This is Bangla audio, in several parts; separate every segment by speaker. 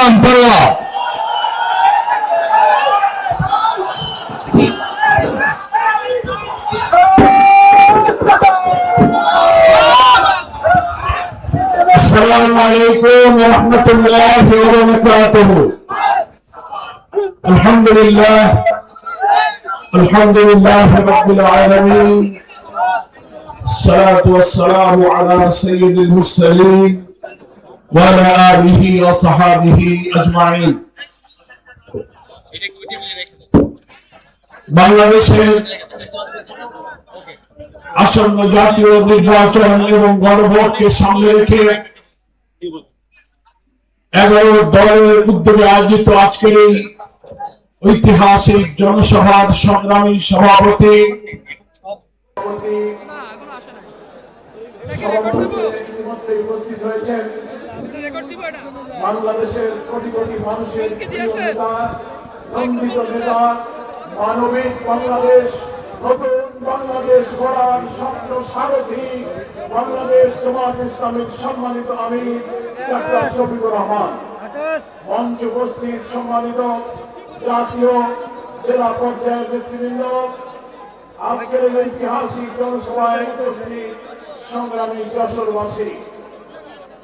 Speaker 1: நாம் السلام عليكم ورحمة الله وبركاته الحمد لله الحمد لله رب العالمين الصلاة والسلام على سيد المرسلين وعلى آله وصحابه أجمعين বাংলাদেশের আসন্ন জাতীয় নির্বাচন এবং গণভোটকে সামনে রেখে এগারো দলের উদ্যোগে আয়োজিত আজকের এই ঐতিহাসিক জনসভার সংগ্রামী সভাপতি
Speaker 2: সভামঞ্চে ইতিমধ্যে উপস্থিত হয়েছেন বাংলাদেশের কোটি কোটি মানুষের নেতা মানবিক বাংলাদেশ, নতুন বাংলাদেশ গড়ার স্বপ্ন সারথী, বাংলাদেশ জামাত ইসলামের সম্মানিত আমি ডাক্তার শফিকুর রহমান। মঞ্চ উপস্থিত সম্মানিত জাতীয় জেলা পর্যায়ের নেতৃবৃন্দ, আজকের ঐতিহাসিক জনসভায় উপস্থিত সংগ্রামী যশোরবাসী।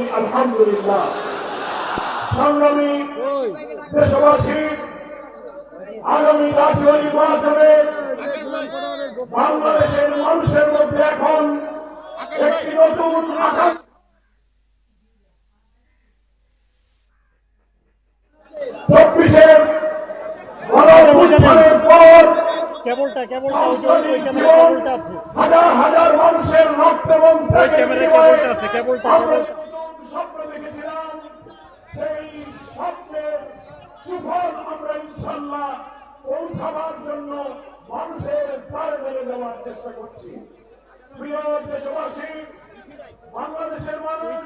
Speaker 2: বলি আলহামদুলিল্লাহ। সংগ্রামী দেশবাসী আগামী জাতীয় নির্বাচনে বাংলাদেশের মানুষের মধ্যে এখন একটি নতুন আকাঙ্ক্ষা। চব্বিশের গণঅভ্যুত্থানের পর হাজার হাজার মানুষের রক্ত এবং স্বপ্ন দেখেছিলাম, সেই স্বপ্নের সুফল আমরা ইনশাল্লাহ পৌঁছাবার জন্য মানুষের দ্বারে মেলে দেওয়ার চেষ্টা করছি। প্রিয় দেশবাসী, বাংলাদেশের মানুষ